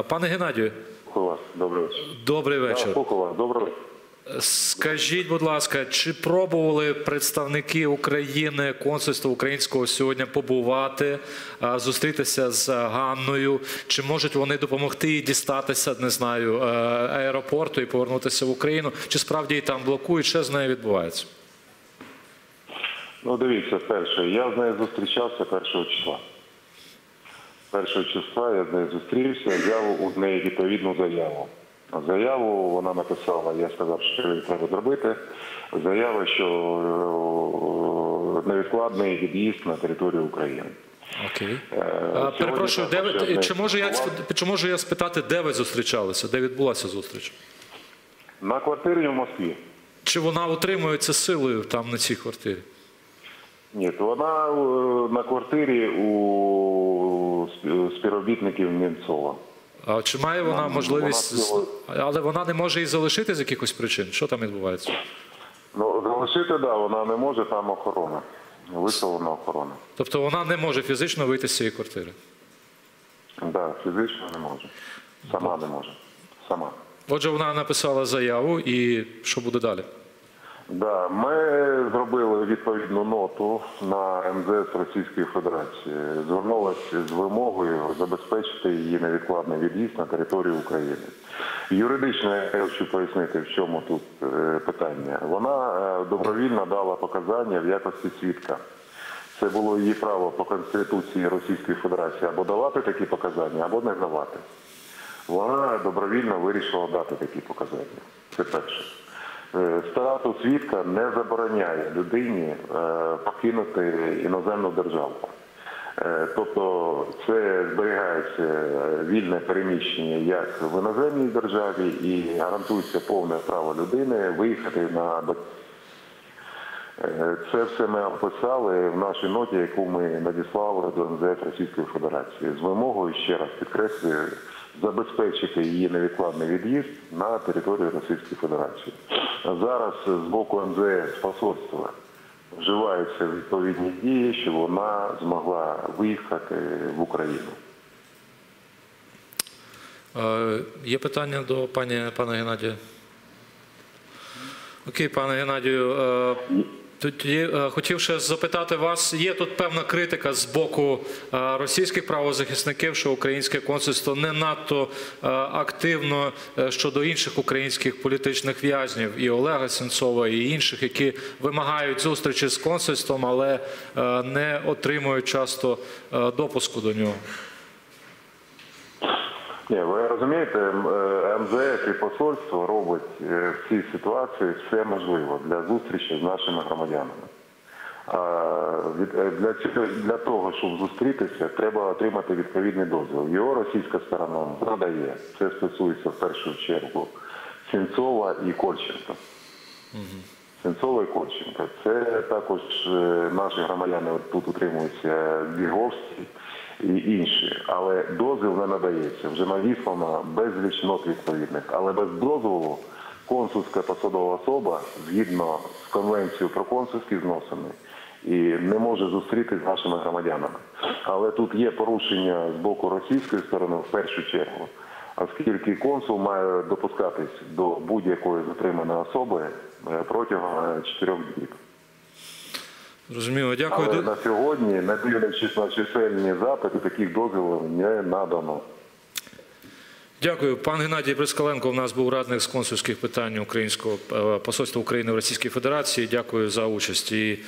Пане Геннадію, Добрий вечір. добрий вечір. Добрий вечір. Скажіть, будь ласка, чи пробували представники України, консульства українського сьогодні побувати, зустрітися з Ганною? Чи можуть вони допомогти їй дістатися, не знаю, е, аеропорту і повернутися в Україну? Чи справді її там блокують? Що з нею відбувається? Ну, дивіться, перше, я з нею зустрічався першого числа. Першого числа я з нею зустрівся, взяв у неї відповідну заяву. Заяву вона написала, я сказав, що їй треба зробити. Заява, що е, невідкладний від'їзд на територію України. Окей. Е, А, перепрошую, де ви, чи можу я чи можу я спитати, де ви зустрічалися? Де відбулася зустріч? На квартирі в Москві. Чи вона утримується силою там на цій квартирі? Ні, то вона е, на квартирі у співробітників Німцова. А чи має вона можливість, вона але вона не може і залишити з якихось причин? Що там відбувається? Ну, залишити, да, вона не може, там охорона. Виставлена охорона. Тобто вона не може фізично вийти з цієї квартири. Да, фізично не може. Сама не може. Сама. Отже, вона написала заяву, і що буде далі? Да, ми зробили відповідну ноту на МЗС Російської Федерації. Звернулася з вимогою забезпечити її невідкладний від'їзд на територію України. Юридично я хочу пояснити, в чому тут е, питання. Вона е, добровільно дала показання в якості свідка. Це було її право по Конституції Російської Федерації або давати такі показання, або не давати. Вона добровільно вирішила дати такі показання. Це перше. Е, Статус свідка не забороняє людині е, покинути іноземну державу. Е, Тобто це зберігається вільне переміщення як в іноземній державі і гарантується повне право людини виїхати на Це все ми описали в нашій ноті, яку ми надіслали до МЗФ Російської Федерації з вимогою, ще раз підкреслюю, забезпечити її невідкладний від'їзд на територію Російської Федерації. Зараз з боку МЗС посольства вживаються відповідні дії, щоб вона змогла виїхати в Україну. Е, Є питання до пані пана Геннадія? Окей, пане Геннадію. Тоді е, хотів ще запитати вас, є тут певна критика з боку е, російських правозахисників, що українське консульство не надто е, активно щодо інших українських політичних в'язнів і Олега Сенцова, і інших, які вимагають зустрічі з консульством, але не отримують часто допуску до нього. Ні, ви розумієте, е, МЗС і посольство робить е, в цій ситуації все можливе для зустрічі з нашими громадянами. Е, Для, для того, щоб зустрітися, треба отримати відповідний дозвіл. Його російська сторона надає. Це стосується в першу чергу Сінцова і Кольченка. Сенцова і Кольченка. Це також е, наші громадяни тут утримуються Біговські і інші. Але дозвіл не надається. Вже надіслано безліч нот відповідних. Але без дозволу консульська посадова особа згідно з конвенцією про консульські зносини і не може зустріти з нашими громадянами. Але тут є порушення з боку російської сторони в першу чергу. Оскільки консул має допускатись до будь-якої затриманої особи е, протягом е, чотирьох діб. Зрозуміло, дякую. Але на сьогодні, не дивлячись на чисельні запити, таких дозволів не надано. Дякую. Пан Геннадій Брискаленко у нас був радник з консульських питань Українського е, посольства України в Російській Федерації. Дякую за участь. І